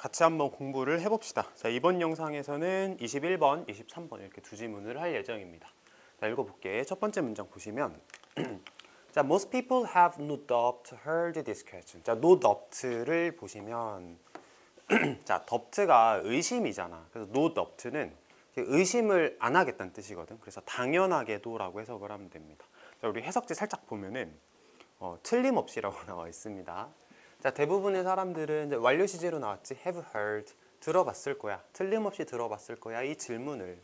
같이 한번 공부를 해봅시다. 자, 이번 영상에서는 21번, 23번 이렇게 두 지문을 할 예정입니다. 자, 읽어볼게. 첫 번째 문장 보시면 자, most people have no doubt heard this question. 자, no doubt를 보시면 자, doubt가 의심이잖아. 그래서 no doubt는 의심을 안 하겠다는 뜻이거든. 그래서 당연하게도라고 해석을 하면 됩니다. 자, 우리 해석지 살짝 보면은 어, 틀림없이라고 나와 있습니다. 자, 대부분의 사람들은 이제 완료 시제로 나왔지 have heard 들어봤을 거야. 틀림없이 들어봤을 거야. 이 질문을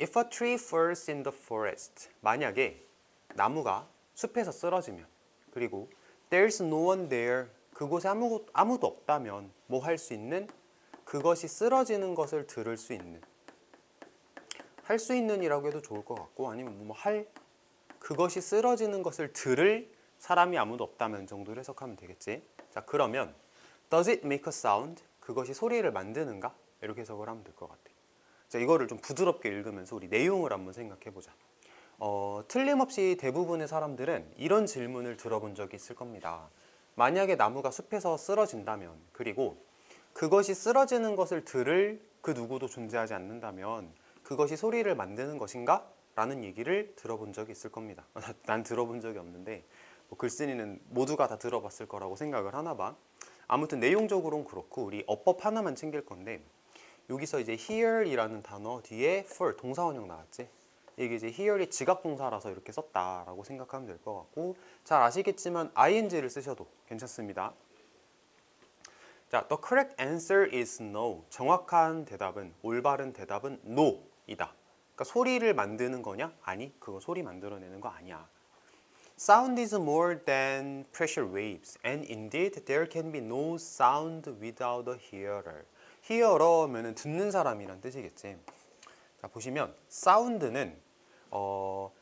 If a tree falls in the forest 만약에 나무가 숲에서 쓰러지면 그리고 There's no one there 그곳에 아무, 아무도 없다면 뭐 할 수 있는 그것이 쓰러지는 것을 들을 수 있는 할 수 있는이라고 해도 좋을 것 같고 아니면 뭐 할 그것이 쓰러지는 것을 들을 사람이 아무도 없다면 정도로 해석하면 되겠지. 자 그러면 Does it make a sound? 그것이 소리를 만드는가? 이렇게 해석을 하면 될 것 같아. 자 이거를 좀 부드럽게 읽으면서 우리 내용을 한번 생각해 보자. 어, 틀림없이 대부분의 사람들은 이런 질문을 들어본 적이 있을 겁니다. 만약에 나무가 숲에서 쓰러진다면 그리고 그것이 쓰러지는 것을 들을 그 누구도 존재하지 않는다면 그것이 소리를 만드는 것인가? 라는 얘기를 들어본 적이 있을 겁니다. 난 들어본 적이 없는데 뭐 글쓴이는 모두가 다 들어봤을 거라고 생각을 하나 봐. 아무튼 내용적으로는 그렇고 우리 어법 하나만 챙길 건데 여기서 이제 here이라는 단어 뒤에 for 동사원형 나왔지. 이게 이제 here이 지각동사라서 이렇게 썼다라고 생각하면 될 것 같고 잘 아시겠지만 ing를 쓰셔도 괜찮습니다. 자, the correct answer is no. 정확한 대답은 올바른 대답은 no이다. 그러니까 소리를 만드는 거냐? 아니, 그거 소리 만들어내는 거 아니야. Sound is more than pressure waves, and indeed there can be no sound without a hearer. hearer면은 듣는 사람이란 뜻이겠지. 자 보시면 사운드는 어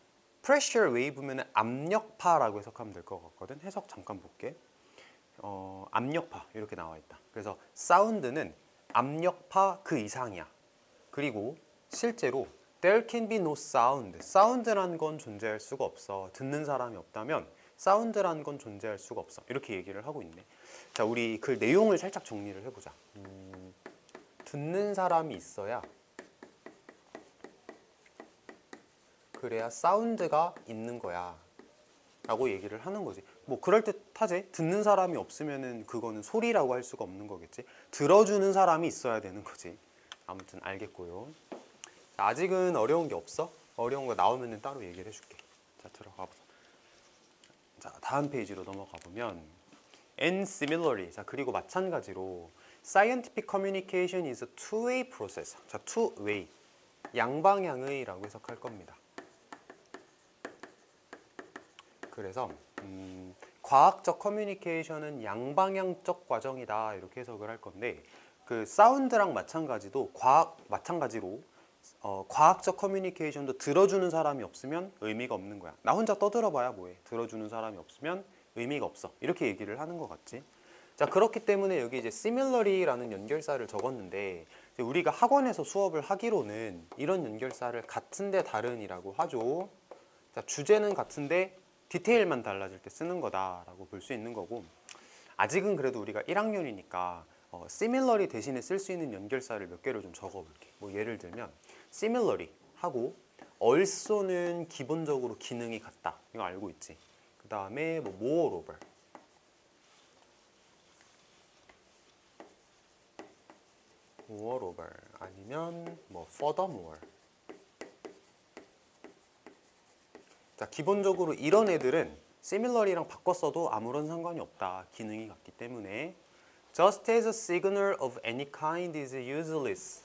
pressure wave면은 압력파라고 해석하면 될 것 같거든. 해석 잠깐 볼게. 어 압력파 이렇게 나와 있다. 그래서 사운드는 압력파 그 이상이야. 그리고 실제로 There can be no sound. 사운드란 건 존재할 수가 없어. 듣는 사람이 없다면 사운드란 건 존재할 수가 없어. 이렇게 얘기를 하고 있네. 자, 우리 그 내용을 살짝 정리를 해보자. 음, 듣는 사람이 있어야 그래야 사운드가 있는 거야. 라고 얘기를 하는 거지. 뭐 그럴 듯하지. 듣는 사람이 없으면은 그거는 소리라고 할 수가 없는 거겠지. 들어주는 사람이 있어야 되는 거지. 아무튼 알겠고요. 자, 아직은 어려운 게 없어? 어려운 거 나오면 따로 얘기를 해줄게. 자, 들어가 보자. 자, 다음 페이지로 넘어가 보면 and similarly. 자, 그리고 마찬가지로 scientific communication is a two-way process. 자, two-way. 양방향의 라고 해석할 겁니다. 그래서 음, 과학적 커뮤니케이션은 양방향적 과정이다 이렇게 해석을 할 건데 그 사운드랑 마찬가지도 과학 마찬가지로 어, 과학적 커뮤니케이션도 들어주는 사람이 없으면 의미가 없는 거야. 나 혼자 떠들어봐야 뭐해. 들어주는 사람이 없으면 의미가 없어. 이렇게 얘기를 하는 것 같지. 자 그렇기 때문에 여기 이제 similarly라는 연결사를 적었는데 우리가 학원에서 수업을 하기로는 이런 연결사를 같은데 다른이라고 하죠. 자 주제는 같은데 디테일만 달라질 때 쓰는 거다라고 볼 수 있는 거고 아직은 그래도 우리가 1학년이니까 어, similarly 대신에 쓸 수 있는 연결사를 몇 개를 좀 적어볼게. 뭐 예를 들면 similarly 하고 also는 기본적으로 기능이 같다. 이거 알고 있지. 그 다음에 뭐 moreover moreover 아니면 뭐 furthermore 자 기본적으로 이런 애들은 similarly랑 바꿨어도 아무런 상관이 없다. 기능이 같기 때문에 Just as a signal of any kind is useless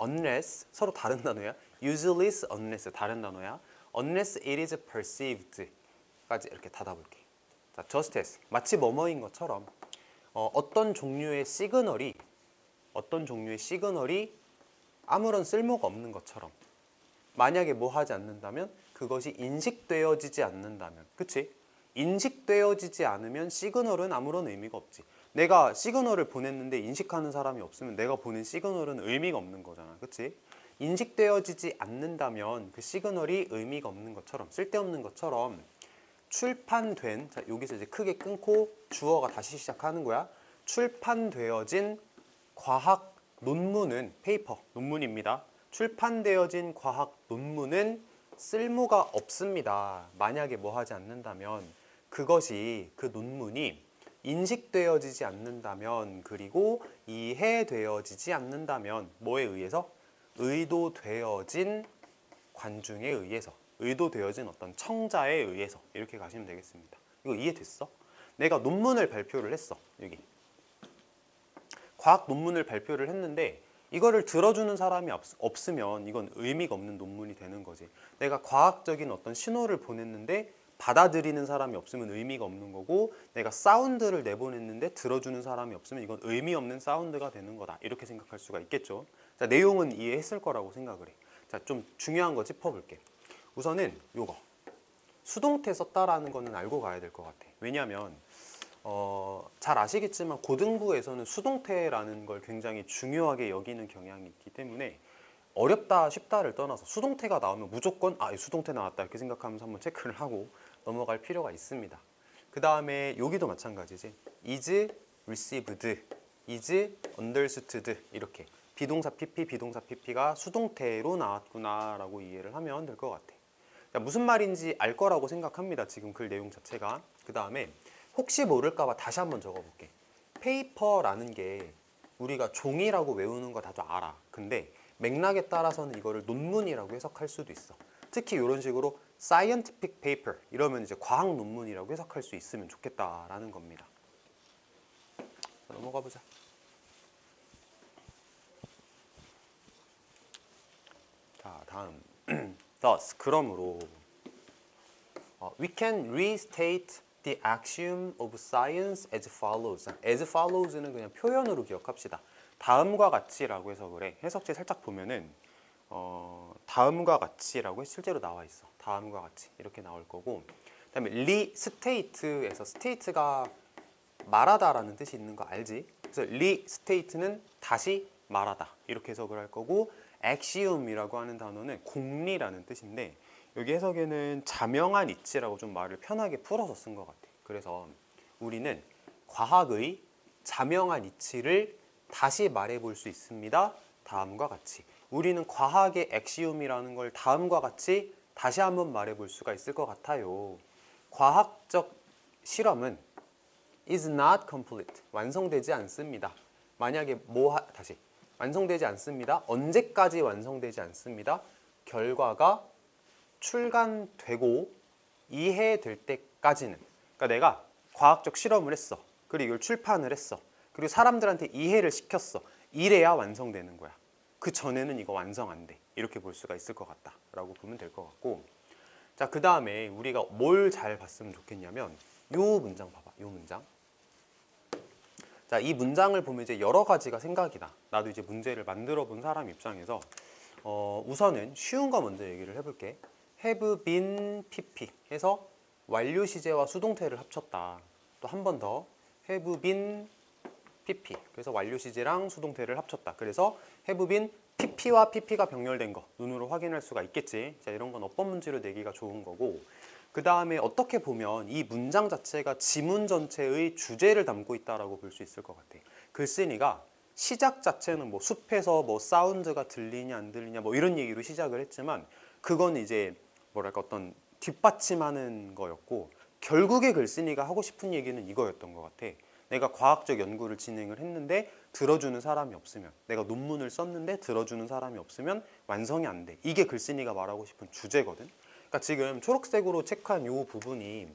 unless 서로 다른 단어야. useless unless 다른 단어야. unless it is perceived 까지 이렇게 닫아볼게. 자, just as 마치 뭐뭐인 것처럼 어, 어떤 종류의 시그널이 어떤 종류의 시그널이 아무런 쓸모가 없는 것처럼 만약에 뭐 하지 않는다면 그것이 인식되어지지 않는다면 그치? 인식되어지지 않으면 시그널은 아무런 의미가 없지 내가 시그널을 보냈는데 인식하는 사람이 없으면 내가 보낸 시그널은 의미가 없는 거잖아. 그치? 인식되어지지 않는다면 그 시그널이 의미가 없는 것처럼 쓸데없는 것처럼 출판된 자 여기서 이제 크게 끊고 주어가 다시 시작하는 거야. 출판되어진 과학 논문은 페이퍼 논문입니다. 출판되어진 과학 논문은 쓸모가 없습니다. 만약에 뭐 하지 않는다면 그것이 그 논문이 인식되어지지 않는다면 그리고 이해되어지지 않는다면 뭐에 의해서 의도되어진 관중에 의해서 의도되어진 어떤 청자에 의해서 이렇게 가시면 되겠습니다. 이거 이해됐어? 내가 논문을 발표를 했어. 여기. 과학 논문을 발표를 했는데 이거를 들어주는 사람이 없, 없으면 이건 의미가 없는 논문이 되는 거지. 내가 과학적인 어떤 신호를 보냈는데 받아들이는 사람이 없으면 의미가 없는 거고 내가 사운드를 내보냈는데 들어주는 사람이 없으면 이건 의미 없는 사운드가 되는 거다. 이렇게 생각할 수가 있겠죠. 자, 내용은 이해했을 거라고 생각을 해. 자, 좀 중요한 거 짚어볼게. 우선은 요거. 수동태 썼다라는 거는 알고 가야 될 것 같아. 왜냐하면 어, 잘 아시겠지만 고등부에서는 수동태라는 걸 굉장히 중요하게 여기는 경향이 있기 때문에 어렵다 쉽다를 떠나서 수동태가 나오면 무조건 아, 이 수동태 나왔다 이렇게 생각하면서 한번 체크를 하고 넘어갈 필요가 있습니다. 그 다음에 여기도 마찬가지지. is received, is understood 이렇게 비동사 pp, 비동사 pp가 수동태로 나왔구나라고 이해를 하면 될 것 같아. 자, 무슨 말인지 알 거라고 생각합니다. 지금 글 내용 자체가. 그 다음에 혹시 모를까 봐 다시 한번 적어볼게. 페이퍼라는 게 우리가 종이라고 외우는 거 다들 알아. 근데 맥락에 따라서는 이거를 논문이라고 해석할 수도 있어. 특히 이런 식으로 scientific paper 이러면 이제 과학 논문이라고 해석할 수 있으면 좋겠다라는 겁니다. 자, 넘어가 보자. 자, 다음. Thus, 그러므로 어, we can restate the axiom of science as follows. as follows는 그냥 표현으로 기억합시다. 다음과 같이라고 해서 그래. 해석지 살짝 보면은 어, 다음과 같이라고 실제로 나와 있어. 다음과 같이 이렇게 나올 거고. 그다음에 restate에서 state가 말하다라는 뜻이 있는 거 알지? 그래서 restate는 다시 말하다 이렇게 해석을 할 거고 axiom이라고 하는 단어는 공리라는 뜻인데 여기 해석에는 자명한 이치라고 좀 말을 편하게 풀어서 쓴 것 같아. 그래서 우리는 과학의 자명한 이치를 다시 말해볼 수 있습니다. 다음과 같이. 우리는 과학의 엑시움이라는 걸 다음과 같이 다시 한번 말해 볼 수가 있을 것 같아요. 과학적 실험은 is not complete. 완성되지 않습니다. 만약에 뭐 하, 다시 완성되지 않습니다. 언제까지 완성되지 않습니다. 결과가 출간되고 이해될 때까지는 그러니까 내가 과학적 실험을 했어. 그리고 이걸 출판을 했어. 그리고 사람들한테 이해를 시켰어. 이래야 완성되는 거야. 그 전에는 이거 완성 안 돼. 이렇게 볼 수가 있을 것 같다라고 보면 될 것 같고. 자, 그 다음에 우리가 뭘 잘 봤으면 좋겠냐면 요 문장 봐봐. 요 문장. 자, 이 문장을 보면 이제 여러 가지가 생각이 나. 나도 이제 문제를 만들어 본 사람 입장에서 어, 우선은 쉬운 거 먼저 얘기를 해볼게. have been pp 해서 완료 시제와 수동태를 합쳤다. 또 한 번 더 have been pp 그래서 완료 시제랑 수동태를 합쳤다. 그래서 have been pp와 pp가 병렬된 거 눈으로 확인할 수가 있겠지. 자 이런 건 어법 문제로 내기가 좋은 거고 그 다음에 어떻게 보면 이 문장 자체가 지문 전체의 주제를 담고 있다라고 볼수 있을 것 같아. 글쓴이가 시작 자체는 뭐 숲에서 뭐 사운드가 들리냐 안 들리냐 뭐 이런 얘기로 시작을 했지만 그건 이제 뭐랄까 어떤 뒷받침하는 거였고 결국에 글쓴이가 하고 싶은 얘기는 이거였던 것 같아. 내가 과학적 연구를 진행을 했는데 들어주는 사람이 없으면 내가 논문을 썼는데 들어주는 사람이 없으면 완성이 안 돼. 이게 글쓴이가 말하고 싶은 주제거든. 그러니까 지금 초록색으로 체크한 이 부분이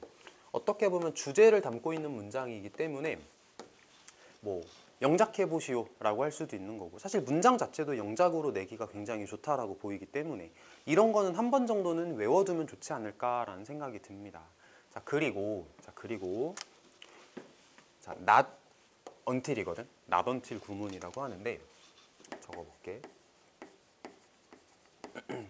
어떻게 보면 주제를 담고 있는 문장이기 때문에 뭐 영작해 보시오 라고 할 수도 있는 거고 사실 문장 자체도 영작으로 내기가 굉장히 좋다라고 보이기 때문에 이런 거는 한 번 정도는 외워두면 좋지 않을까라는 생각이 듭니다. 자 그리고 자 그리고 자 not not until 구문이라고 하는데 적어볼게.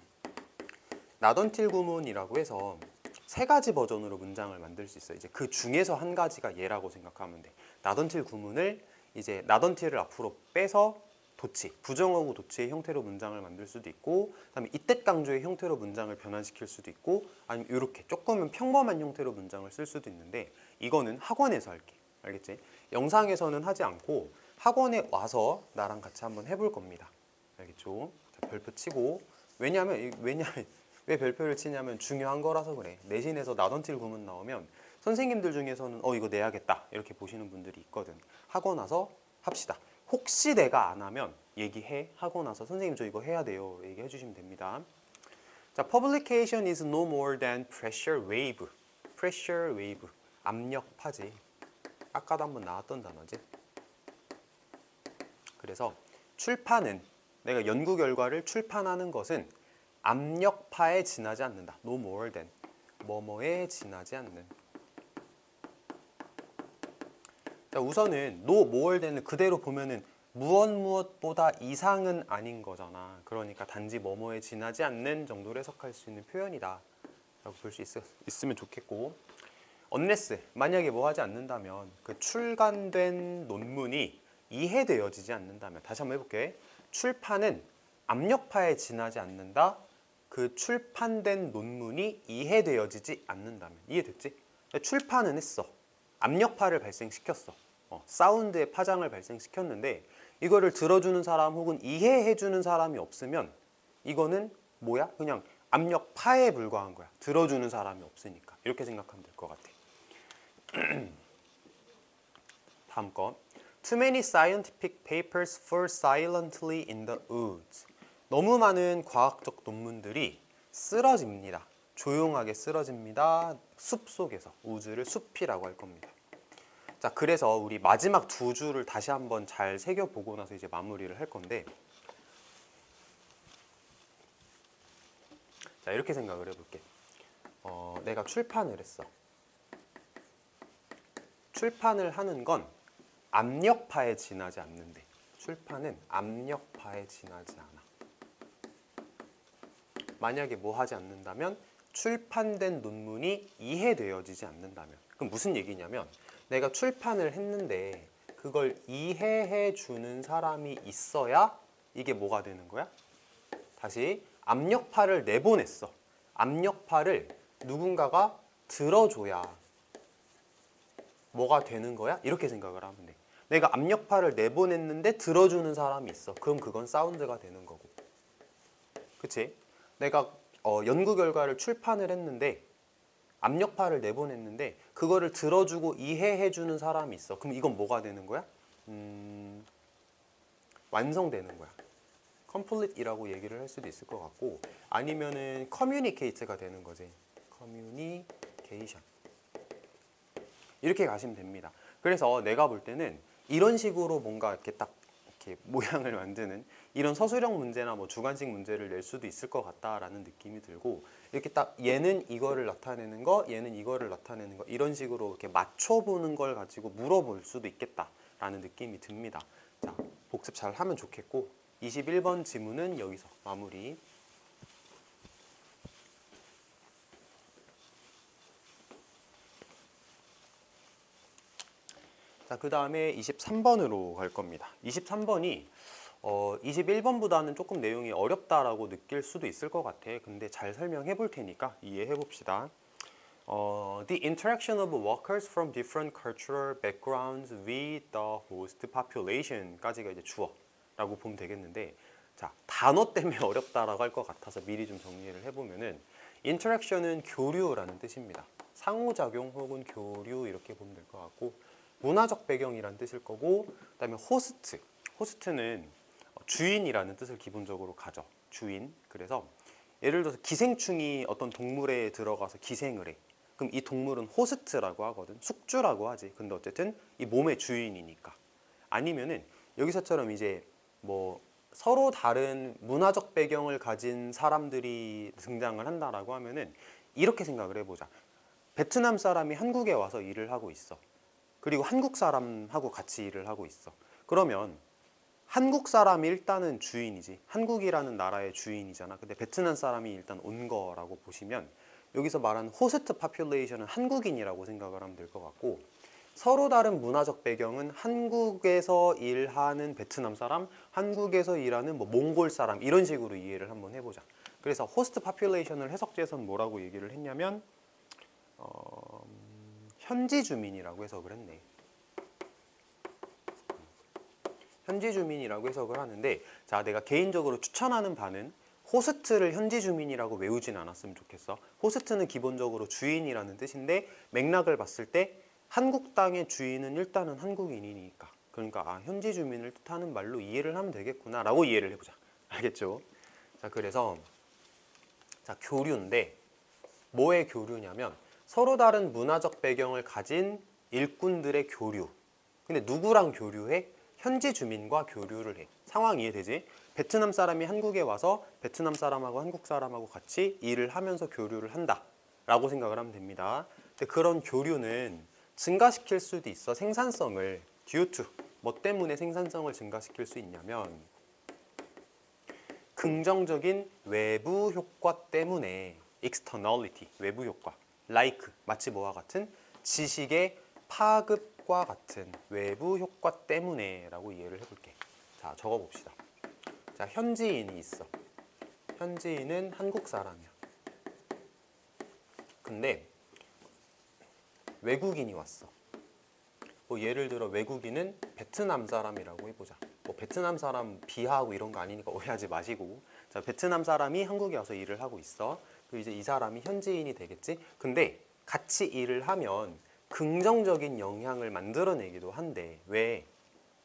until 구문이라고 해서 세 가지 버전으로 문장을 만들 수 있어요. 이제 그 중에서 한 가지가 얘라고 생각하면 돼. until 구문을 이제 until을 앞으로 빼서 도치, 부정어구 도치의 형태로 문장을 만들 수도 있고 그다음에 이때 강조의 형태로 문장을 변환시킬 수도 있고 아니면 이렇게 조금은 평범한 형태로 문장을 쓸 수도 있는데 이거는 학원에서 할게. 알겠지? 영상에서는 하지 않고 학원에 와서 나랑 같이 한번 해볼 겁니다. 알겠죠? 자, 별표 치고 왜냐하면 이- 왜냐면 왜 별표를 치냐면 중요한 거라서 그래. 내신에서 나던틸 구문 나오면 선생님들 중에서는 어 이거 내야겠다 이렇게 보시는 분들이 있거든. 하고 나서 합시다. 혹시 내가 안 하면 얘기해 하고 나서 선생님 저 이거 해야 돼요 얘기해 주시면 됩니다. 자, publication is no more than pressure wave. pressure wave. 압력 파지. 아까도 한번 나왔던 단어지. 그래서 출판은 내가 연구 결과를 출판하는 것은 압력파에 지나지 않는다. no more than. 뭐뭐에 지나지 않는. 자, 우선은 no more than을 그대로 보면은 무엇 무엇보다 이상은 아닌 거잖아. 그러니까 단지 뭐뭐에 지나지 않는 정도로 해석할 수 있는 표현이다. 라고 볼 수 있으면 좋겠고 unless 만약에 뭐 하지 않는다면 그 출간된 논문이 이해되어지지 않는다면 다시 한번 해볼게. 출판은 압력파에 지나지 않는다. 그 출판된 논문이 이해되어지지 않는다면. 이해됐지? 출판은 했어. 압력파를 발생시켰어. 어, 사운드의 파장을 발생시켰는데 이거를 들어주는 사람 혹은 이해해주는 사람이 없으면 이거는 뭐야? 그냥 압력파에 불과한 거야. 들어주는 사람이 없으니까. 이렇게 생각하면 될 것 같아 다음 거. Too many scientific papers fall silently in the woods. 너무 많은 과학적 논문들이 쓰러집니다. 조용하게 쓰러집니다. 숲 속에서 우주를 숲이라고 할 겁니다. 자, 그래서 우리 마지막 두 줄을 다시 한번 잘 새겨 보고 나서 이제 마무리를 할 건데. 자, 이렇게 생각을 해볼게. 어, 내가 출판을 했어. 출판을 하는 건 압력파에 지나지 않는데 출판은 압력파에 지나지 않아. 만약에 뭐 하지 않는다면 출판된 논문이 이해되어지지 않는다면 그럼 무슨 얘기냐면 내가 출판을 했는데 그걸 이해해 주는 사람이 있어야 이게 뭐가 되는 거야? 다시 압력파를 내보냈어. 압력파를 누군가가 들어줘야 뭐가 되는 거야? 이렇게 생각을 하면 돼. 내가 압력파를 내보냈는데 들어주는 사람이 있어. 그럼 그건 사운드가 되는 거고. 그치? 내가 어, 연구 결과를 출판을 했는데 압력파를 내보냈는데 그거를 들어주고 이해해주는 사람이 있어. 그럼 이건 뭐가 되는 거야? 음, 완성되는 거야. complete이라고 얘기를 할 수도 있을 것 같고 아니면은 communicate가 되는 거지. communication. 이렇게 가시면 됩니다. 그래서 내가 볼 때는 이런 식으로 뭔가 이렇게 딱 이렇게 모양을 만드는 이런 서술형 문제나 뭐 주관식 문제를 낼 수도 있을 것 같다라는 느낌이 들고 이렇게 딱 얘는 이거를 나타내는 거, 얘는 이거를 나타내는 거 이런 식으로 이렇게 맞춰보는 걸 가지고 물어볼 수도 있겠다라는 느낌이 듭니다. 자, 복습 잘 하면 좋겠고 21번 지문은 여기서 마무리. 자, 그 다음에 23번으로 갈 겁니다. 23번이 어, 21번보다는 조금 내용이 어렵다라고 느낄 수도 있을 것 같아. 근데 잘 설명해 볼 테니까 이해해 봅시다. 어, the interaction of workers from different cultural backgrounds with the host population까지가 이제 주어라고 보면 되겠는데, 자 단어 때문에 어렵다라고 할 것 같아서 미리 좀 정리를 해보면은 interaction은 교류라는 뜻입니다. 상호작용 혹은 교류 이렇게 보면 될 것 같고 문화적 배경이라는 뜻일 거고 그다음에 호스트. 호스트는 주인이라는 뜻을 기본적으로 가져. 주인. 그래서 예를 들어서 기생충이 어떤 동물에 들어가서 기생을 해. 그럼 이 동물은 호스트라고 하거든. 숙주라고 하지. 근데 어쨌든 이 몸의 주인이니까. 아니면은 여기서처럼 이제 뭐 서로 다른 문화적 배경을 가진 사람들이 등장을 한다라고 하면은 이렇게 생각을 해보자. 베트남 사람이 한국에 와서 일을 하고 있어 그리고 한국 사람하고 같이 일을 하고 있어. 그러면 한국 사람이 일단은 주인이지. 한국이라는 나라의 주인이잖아. 근데 베트남 사람이 일단 온 거라고 보시면 여기서 말하는 호스트 파퓰레이션은 한국인이라고 생각을 하면 될 것 같고 서로 다른 문화적 배경은 한국에서 일하는 베트남 사람, 한국에서 일하는 뭐 몽골 사람 이런 식으로 이해를 한번 해보자. 그래서 호스트 파퓰레이션을 해석지에서는 뭐라고 얘기를 했냐면 어, 현지 주민이라고 해석을 했네. 현지 주민이라고 해석을 하는데 자 내가 개인적으로 추천하는 바는 호스트를 현지 주민이라고 외우진 않았으면 좋겠어. 호스트는 기본적으로 주인이라는 뜻인데 맥락을 봤을 때 한국 땅의 주인은 일단은 한국인이니까 그러니까 아, 현지 주민을 뜻하는 말로 이해를 하면 되겠구나 라고 이해를 해보자. 알겠죠? 자 그래서 자 교류인데 뭐의 교류냐면 서로 다른 문화적 배경을 가진 일꾼들의 교류. 근데 누구랑 교류해? 현지 주민과 교류를 해. 상황 이해되지? 베트남 사람이 한국에 와서 베트남 사람하고 한국 사람하고 같이 일을 하면서 교류를 한다. 라고 생각을 하면 됩니다. 근데 그런 교류는 증가시킬 수도 있어. 생산성을 due to 뭐 때문에 생산성을 증가시킬 수 있냐면 긍정적인 외부 효과 때문에 externality 외부 효과 like 마치 뭐와 같은 지식의 파급과 같은 외부 효과 때문에 라고 이해를 해볼게. 자 적어 봅시다. 자 현지인이 있어. 현지인은 한국 사람이야. 근데 외국인이 왔어. 뭐 예를 들어 외국인은 베트남 사람이라고 해보자. 뭐 베트남 사람 비하하고 이런 거 아니니까 오해하지 마시고. 자 베트남 사람이 한국에 와서 일을 하고 있어. 그 이제 이 사람이 현지인이 되겠지. 근데 같이 일을 하면 긍정적인 영향을 만들어내기도 한데 왜?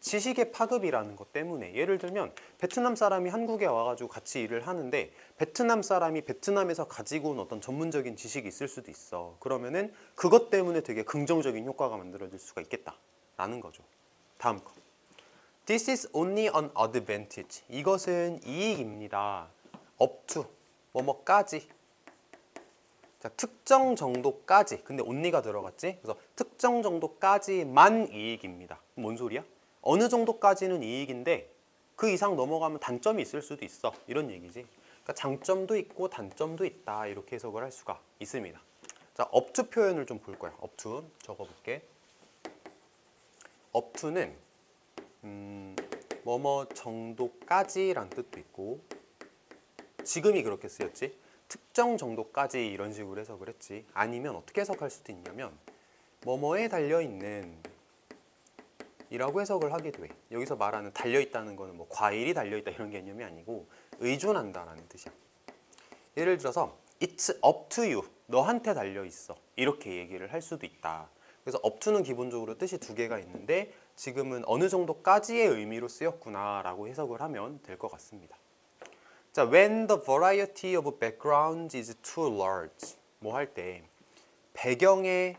지식의 파급이라는 것 때문에. 예를 들면 베트남 사람이 한국에 와가지고 같이 일을 하는데 베트남 사람이 베트남에서 가지고 온 어떤 전문적인 지식이 있을 수도 있어. 그러면은 그것 때문에 되게 긍정적인 효과가 만들어질 수가 있겠다 라는 거죠. 다음 거. This is only an advantage. 이것은 이익입니다. Up to. 뭐뭐까지 자, 특정 정도까지. 근데 only가 들어갔지? 그래서 특정 정도까지만 이익입니다. 뭔 소리야? 어느 정도까지는 이익인데 그 이상 넘어가면 단점이 있을 수도 있어. 이런 얘기지. 그러니까 장점도 있고 단점도 있다. 이렇게 해석을 할 수가 있습니다. 자 업투 표현을 좀 볼 거야. 업투 적어볼게. 업투는 음, 뭐뭐 정도까지란 뜻도 있고 지금이 그렇게 쓰였지 특정 정도까지 이런 식으로 해석을 했지 아니면 어떻게 해석할 수도 있냐면 뭐뭐에 달려있는 이라고 해석을 하기도 해. 여기서 말하는 달려있다는 거는 뭐 과일이 달려있다 이런 개념이 아니고 의존한다라는 뜻이야. 예를 들어서 It's up to you. 너한테 달려있어. 이렇게 얘기를 할 수도 있다. 그래서 up to는 기본적으로 뜻이 두 개가 있는데 지금은 어느 정도까지의 의미로 쓰였구나 라고 해석을 하면 될 것 같습니다. 자, when the variety of backgrounds is too large. 뭐 할 때 배경의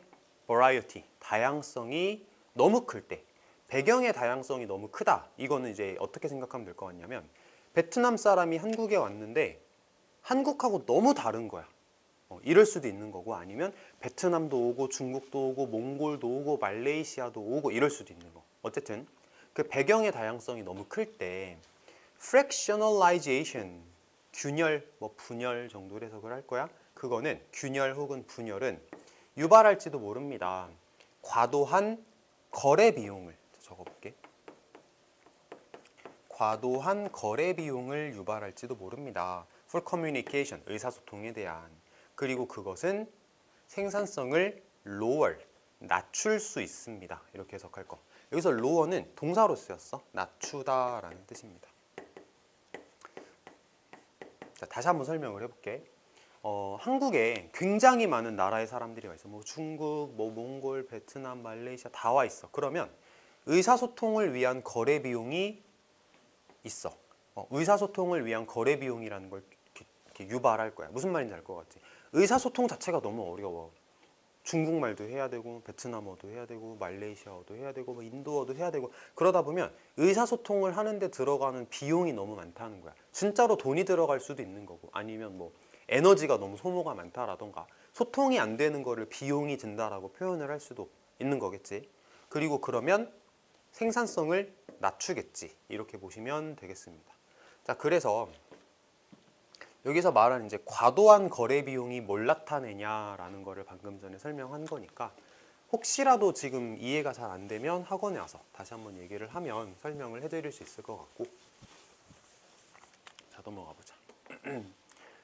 variety, 다양성이 너무 클 때 배경의 다양성이 너무 크다. 이거는 이제 어떻게 생각하면 될 것 같냐면 베트남 사람이 한국에 왔는데 한국하고 너무 다른 거야. 어, 이럴 수도 있는 거고 아니면 베트남도 오고 중국도 오고 몽골도 오고 말레이시아도 오고 이럴 수도 있는 거. 어쨌든 그 배경의 다양성이 너무 클때 fractionalization 균열 뭐 분열 정도로 해석을 할 거야. 그거는 균열 혹은 분열은 유발할지도 모릅니다. 과도한 거래 비용을 적어볼게. 과도한 거래 비용을 유발할지도 모릅니다. full communication, 의사소통에 대한. 그리고 그것은 생산성을 lower, 낮출 수 있습니다. 이렇게 해석할 거. 여기서 lower는 동사로 쓰였어. 낮추다라는 뜻입니다. 자, 다시 한번 설명을 해볼게. 어, 한국에 굉장히 많은 나라의 사람들이 와 있어. 뭐 중국, 뭐 몽골, 베트남, 말레이시아 다 와 있어. 그러면 의사소통을 위한 거래 비용이 있어. 어, 의사소통을 위한 거래 비용이라는 걸 유발할 거야. 무슨 말인지 알 것 같지? 의사소통 자체가 너무 어려워. 중국말도 해야 되고 베트남어도 해야 되고 말레이시아어도 해야 되고 뭐 인도어도 해야 되고 그러다 보면 의사소통을 하는데 들어가는 비용이 너무 많다는 거야. 진짜로 돈이 들어갈 수도 있는 거고 아니면 뭐 에너지가 너무 소모가 많다라던가 소통이 안 되는 거를 비용이 든다라고 표현을 할 수도 있는 거겠지. 그리고 그러면 생산성을 낮추겠지. 이렇게 보시면 되겠습니다. 자, 그래서 여기서 말하는 이제 과도한 거래 비용이 뭘 나타내냐라는 거를 방금 전에 설명한 거니까 혹시라도 지금 이해가 잘 안 되면 학원에 와서 다시 한번 얘기를 하면 설명을 해드릴 수 있을 것 같고 자 넘어가 보자.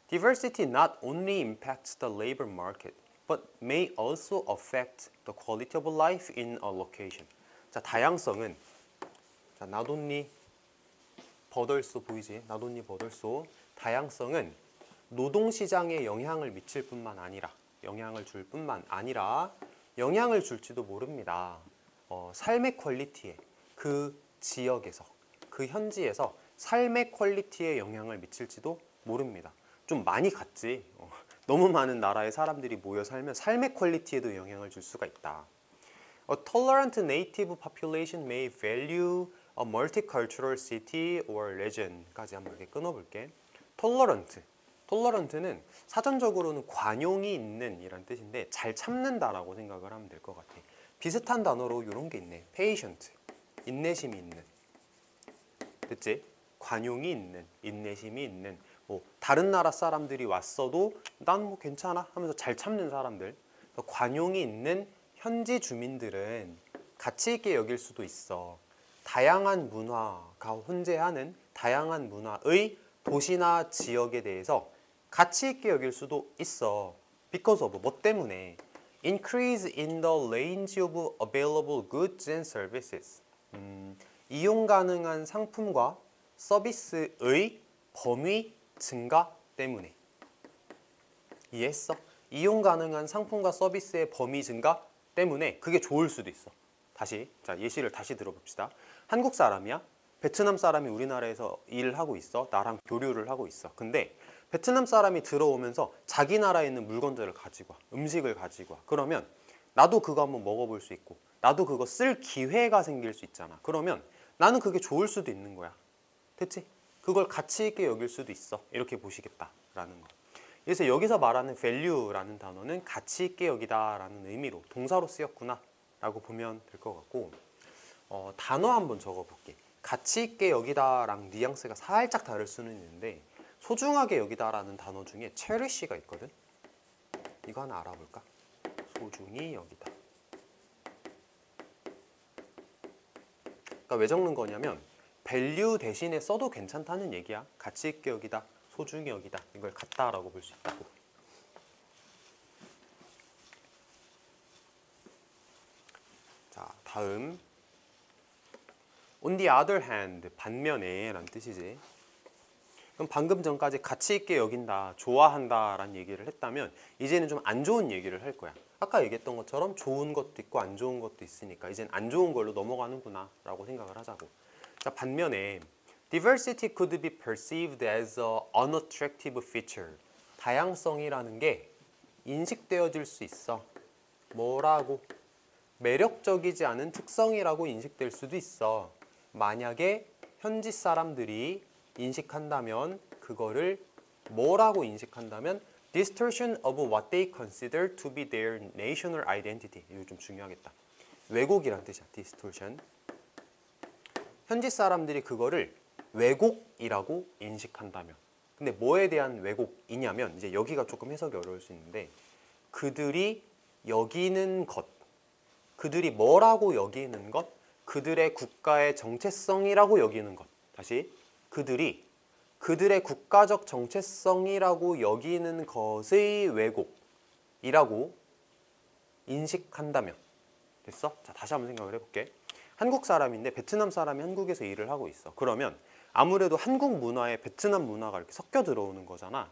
Diversity not only impacts the labor market, but may also affect the quality of life in a location. 자, 다양성은 자, 자, 나돈니 버덜소 보이지? 나돈니 버덜소 다양성은 노동시장에 영향을 미칠 뿐만 아니라 영향을 줄 뿐만 아니라 영향을 줄지도 모릅니다. 어, 삶의 퀄리티에 그 지역에서 그 현지에서 삶의 퀄리티에 영향을 미칠지도 모릅니다. 좀 많이 갔지. 어, 너무 많은 나라의 사람들이 모여 살면 삶의 퀄리티에도 영향을 줄 수가 있다. A tolerant native population may value a multicultural city or region까지 한번 이렇게 끊어볼게. Tolerant. tolerant는 사전적으로는 관용이 있는 이란 뜻인데 잘 참는다라고 생각을 하면 될 것 같아. 비슷한 단어로 이런 게 있네. patient. 인내심이 있는. 됐지? 관용이 있는, 인내심이 있는. 뭐 다른 나라 사람들이 왔어도 난 뭐 괜찮아 하면서 잘 참는 사람들. 관용이 있는 현지 주민들은 가치 있게 여길 수도 있어. 다양한 문화가 혼재하는 다양한 문화의 도시나 지역에 대해서 가치 있게 여길 수도 있어. Because of 뭐 때문에 increase in the range of available goods and services. 음, 이용 가능한 상품과 서비스의 범위 증가 때문에 이해했어? 이용 가능한 상품과 서비스의 범위 증가 때문에 그게 좋을 수도 있어. 다시 자 예시를 다시 들어봅시다. 한국 사람이야. 베트남 사람이 우리나라에서 일을 하고 있어. 나랑 교류를 하고 있어. 근데 베트남 사람이 들어오면서 자기 나라에 있는 물건들을 가지고 와. 음식을 가지고 와. 그러면 나도 그거 한번 먹어볼 수 있고 나도 그거 쓸 기회가 생길 수 있잖아. 그러면 나는 그게 좋을 수도 있는 거야. 됐지? 그걸 가치 있게 여길 수도 있어. 이렇게 보시겠다 라는 거. 그래서 여기서 말하는 value라는 단어는 가치 있게 여기다 라는 의미로 동사로 쓰였구나 라고 보면 될 것 같고 어, 단어 한번 적어볼게. 가치 있게 여기다랑 뉘앙스가 살짝 다를 수는 있는데 소중하게 여기다라는 단어 중에 cherish가 있거든. 이거 하나 알아볼까? 소중히 여기다. 그러니까 왜 적는 거냐면 value 대신에 써도 괜찮다는 얘기야. 가치 있게 여기다, 소중히 여기다. 이걸 같다라고 볼 수 있다고. 자, 다음 on the other hand 반면에 라는 뜻이지. 그럼 방금 전까지 가치 있게 여긴다, 좋아한다 라는 얘기를 했다면 이제는 좀 안 좋은 얘기를 할 거야. 아까 얘기했던 것처럼 좋은 것도 있고 안 좋은 것도 있으니까 이젠 안 좋은 걸로 넘어가는구나 라고 생각을 하자고. 자, 반면에 diversity could be perceived as a unattractive feature. 다양성이라는 게 인식되어질 수 있어. 뭐라고? 매력적이지 않은 특성이라고 인식될 수도 있어. 만약에 현지 사람들이 인식한다면 그거를 뭐라고 인식한다면 distortion of what they consider to be their national identity. 이거 좀 중요하겠다. 왜곡이란 뜻이야. distortion. 현지 사람들이 그거를 왜곡이라고 인식한다면 근데 뭐에 대한 왜곡이냐면 이제 여기가 조금 해석이 어려울 수 있는데 그들이 여기는 것 그들이 뭐라고 여기는 것 그들의 국가의 정체성이라고 여기는 것 다시 그들이 그들의 국가적 정체성이라고 여기는 것의 왜곡이라고 인식한다면 됐어? 자 다시 한번 생각을 해볼게 한국 사람인데 베트남 사람이 한국에서 일을 하고 있어. 그러면 아무래도 한국 문화에 베트남 문화가 이렇게 섞여 들어오는 거잖아.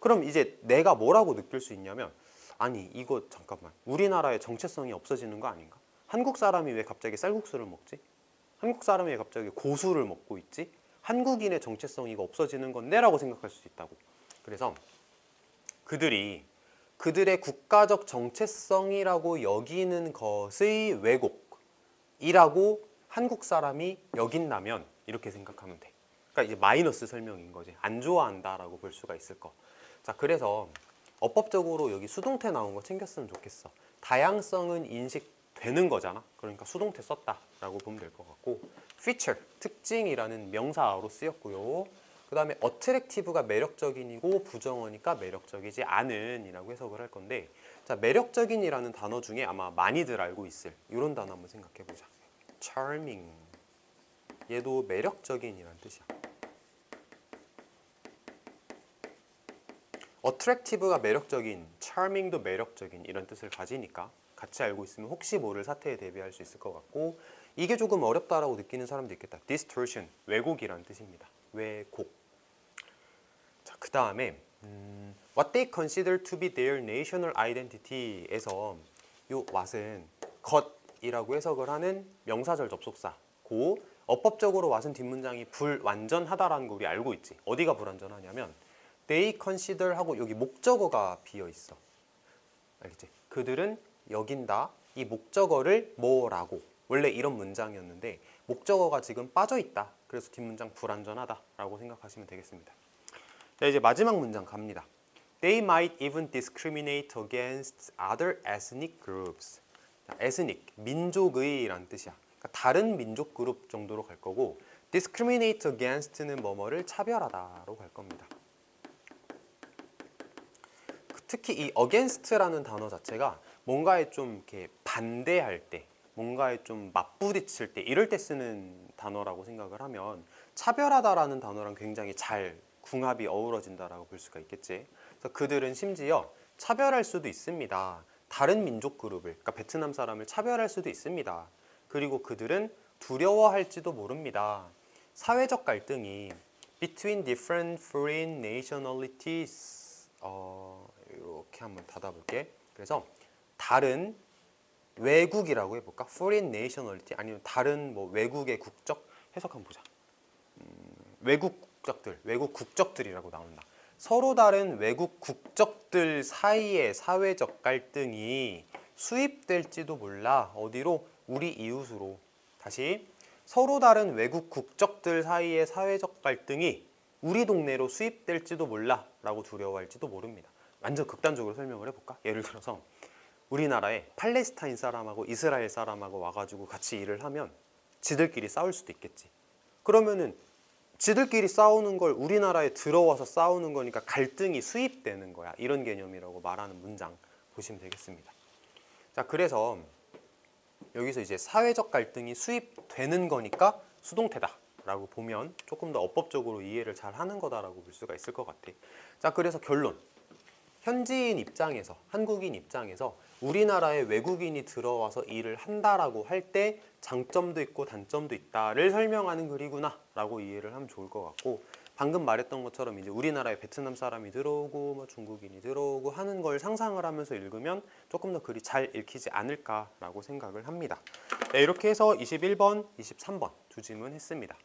그럼 이제 내가 뭐라고 느낄 수 있냐면 아니 이거 잠깐만 우리나라의 정체성이 없어지는 거 아닌가? 한국 사람이 왜 갑자기 쌀국수를 먹지? 한국 사람이 왜 갑자기 고수를 먹고 있지? 한국인의 정체성이 없어지는 건데 라고 생각할 수 있다고. 그래서 그들이 그들의 국가적 정체성이라고 여기는 것의 왜곡 이라고 한국 사람이 여긴다면 이렇게 생각하면 돼. 그러니까 이제 마이너스 설명인 거지. 안 좋아한다라고 볼 수가 있을 거. 자, 그래서 어법적으로 여기 수동태 나온 거 챙겼으면 좋겠어. 다양성은 인식 되는 거잖아. 그러니까 수동태 썼다라고 보면 될 것 같고 feature, 특징이라는 명사로 쓰였고요. 그 다음에 attractive가 매력적인이고 부정어니까 매력적이지 않은 이라고 해석을 할 건데 자 매력적인 이라는 단어 중에 아마 많이들 알고 있을 이런 단어 한번 생각해 보자. charming 얘도 매력적인 이라는 뜻이야. attractive가 매력적인, charming도 매력적인 이런 뜻을 가지니까 같이 알고 있으면 혹시 모를 사태에 대비할 수 있을 것 같고 이게 조금 어렵다라고 느끼는 사람도 있겠다. distortion, 왜곡이란 뜻입니다. 왜곡. 자, 그 다음에 음, what they consider to be their national identity에서 요 what은 것이라고 해석을 하는 명사절 접속사 고 어법적으로 what은 뒷문장이 불완전하다라는 거 우리 알고 있지. 어디가 불완전하냐면 they consider 하고 여기 목적어가 비어 있어. 알겠지? 그들은 여긴다. 이 목적어를 뭐라고 원래 이런 문장이었는데 목적어가 지금 빠져 있다. 그래서 뒷문장 불완전하다 라고 생각하시면 되겠습니다. 자, 이제 마지막 문장 갑니다. They might even discriminate against other ethnic groups. 자, ethnic, 민족의 란 뜻이야. 그러니까 다른 민족 그룹 정도로 갈 거고 discriminate against는 뭐뭐를 차별하다로 갈 겁니다. 특히 이 against라는 단어 자체가 뭔가에 좀 이렇게 반대할 때, 뭔가에 좀 맞부딪힐 때 이럴 때 쓰는 단어라고 생각을 하면 차별하다라는 단어랑 굉장히 잘 궁합이 어우러진다라고 볼 수가 있겠지. 그래서 그들은 심지어 차별할 수도 있습니다. 다른 민족 그룹을, 그러니까 베트남 사람을 차별할 수도 있습니다. 그리고 그들은 두려워할지도 모릅니다. 사회적 갈등이 between different foreign nationalities 어, 이렇게 한번 닫아볼게. 그래서 다른 외국이라고 해볼까? foreign nationality 아니면 다른 뭐 외국의 국적 해석 한번 보자. 음, 외국 국적들, 외국 국적들이라고 나온다. 서로 다른 외국 국적들 사이의 사회적 갈등이 수입될지도 몰라. 어디로? 우리 이웃으로. 다시 서로 다른 외국 국적들 사이의 사회적 갈등이 우리 동네로 수입될지도 몰라 라고 두려워할지도 모릅니다. 완전 극단적으로 설명을 해볼까? 예를 들어서 우리나라에 팔레스타인 사람하고 이스라엘 사람하고 와가지고 같이 일을 하면 지들끼리 싸울 수도 있겠지. 그러면은 지들끼리 싸우는 걸 우리나라에 들어와서 싸우는 거니까 갈등이 수입되는 거야. 이런 개념이라고 말하는 문장 보시면 되겠습니다. 자, 그래서 여기서 이제 사회적 갈등이 수입되는 거니까 수동태다 라고 보면 조금 더 어법적으로 이해를 잘 하는 거다라고 볼 수가 있을 것 같아. 자, 그래서 결론. 현지인 입장에서 한국인 입장에서 우리나라에 외국인이 들어와서 일을 한다라고 할 때 장점도 있고 단점도 있다를 설명하는 글이구나 라고 이해를 하면 좋을 것 같고 방금 말했던 것처럼 이제 우리나라에 베트남 사람이 들어오고 뭐 중국인이 들어오고 하는 걸 상상을 하면서 읽으면 조금 더 글이 잘 읽히지 않을까라고 생각을 합니다. 네, 이렇게 해서 21번, 23번 두 질문 했습니다.